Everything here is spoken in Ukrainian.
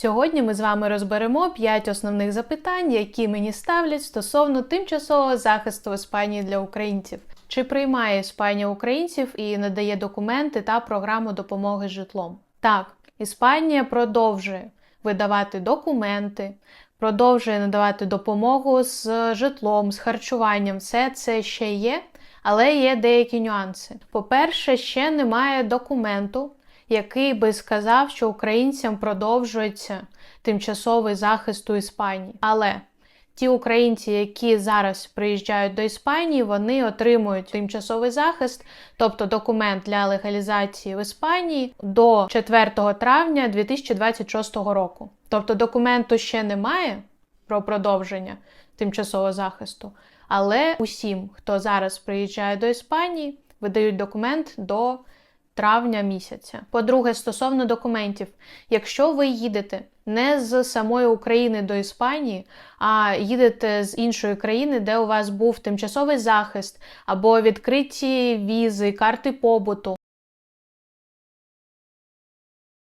Сьогодні ми з вами розберемо 5 основних запитань, які мені ставлять стосовно тимчасового захисту Іспанії для українців. Чи приймає Іспанія українців і надає документи та програму допомоги житлом? Так, Іспанія продовжує видавати документи, продовжує надавати допомогу з житлом, з харчуванням. Все це ще є, але є деякі нюанси. По-перше, ще немає документу, який би сказав, що українцям продовжується тимчасовий захист у Іспанії. Але ті українці, які зараз приїжджають до Іспанії, вони отримують тимчасовий захист, тобто документ для легалізації в Іспанії до 4 травня 2026 року. Тобто документу ще немає про продовження тимчасового захисту, але усім, хто зараз приїжджає до Іспанії, видають документ до травня місяця. По-друге, стосовно документів, якщо ви їдете не з самої України до Іспанії, а їдете з іншої країни, де у вас був тимчасовий захист або відкриті візи, карти побуту,